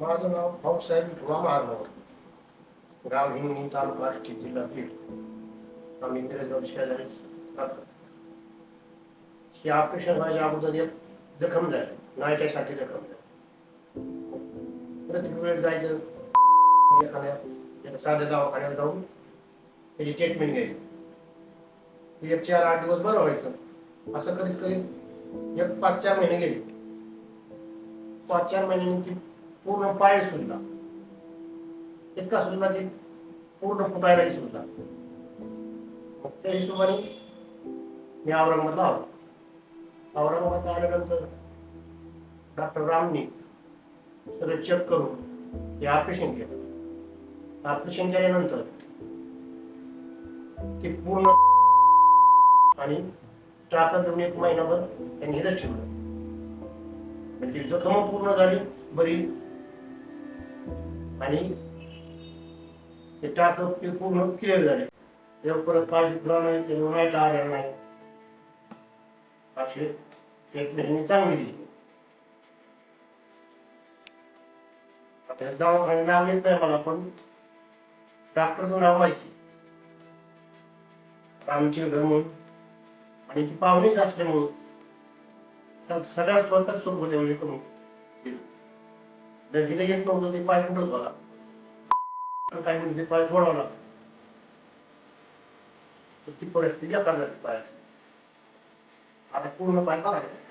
माझं नाव भाऊसाहेब विठोबा महारनवर गाव हिंगणी तालुका आष्टी जिल्हा बीड. आम्ही इंदिराजवळ शेजारीच राहतो. हे ऑपरेशन व्हायच्या अगोदर एक जखम झाली. नायट्यासाठी जखम झाली. प्रत्येक वेळेस जायचं. एखाद्या एका साध्या दवाखान्यात जाऊन त्याची ट्रीटमेंट घ्यायची. एक चार आठ दिवस बरं व्हायचं. असं करीत करीत एक पाच चार महिने गेले. पाच चार महिन्यांनी पूर्ण पाय सुजला. इतका सुजला की पूर्ण फुटायलाही सुजला. मग त्या हिशोबाने मी औरंगाबाद आलो. औरंगाबादला आल्यानंतर डॉक्टर रामने सगळं चेक करून हे ऑपरेशन केलं. ऑपरेशन केल्यानंतर ते पूर्ण आणि टाका घेऊन एक महिनाभर त्यांनी इथंच ठेवलं. ती जखम पूर्ण झाली बरी. आणि ते टाक ते पूर्ण क्लिअर झाले. तेव्हा परत पाय दुखला नाही ते उन्हाळ्यात आलेला नाही. असे ट्रीटमेंट चांगली दिली. आता दवाखान्यात नाव येत नाही मला पण डॉक्टरचं नाव माहिती. आमचे घर म्हणून. आणि ती पाहुणीच असल्यामुळं सगळ्या स्वतःच सुरू सोबत म्हणजे करून. दर्जीला तिथे येत नव्हतं ते पाय फुटत बघा काय म्हणजे पाय तोडावं लागतो तर ती परिस्थिती आकार झाली पायाची. आता पूर्ण पाय काढायचा.